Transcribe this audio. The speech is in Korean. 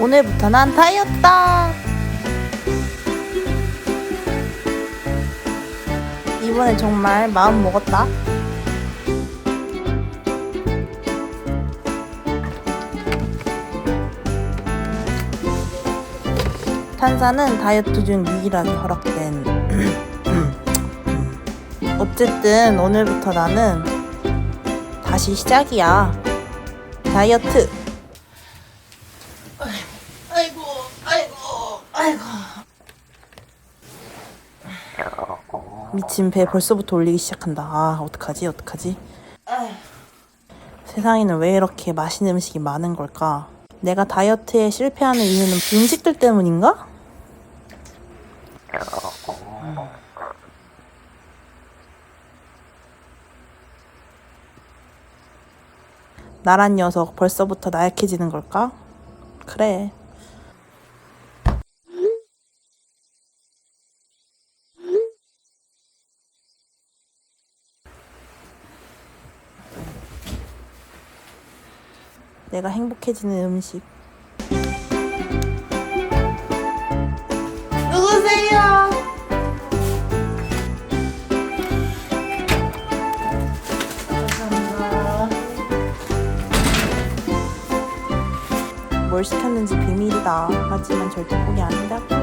오늘부터 난 다이어트다. 이번엔 정말 마음 먹었다. 탄산은 다이어트 중 유일하게 허락된. 어쨌든 오늘부터 나는 다시 시작이야. 다이어트. 아이고, 아이고, 아이고. 미친 배 벌써부터 올리기 시작한다. 아, 어떡하지, 어떡하지? 세상에는 왜 이렇게 맛있는 음식이 많은 걸까? 내가 다이어트에 실패하는 이유는 음식들 때문인가? 나란 녀석 벌써부터 나약해지는 걸까? 그래. 내가 행복해지는 음식. 누구세요? 감사합니다. 뭘 시켰는지 비밀이다. 하지만 절대 공이 아니라고.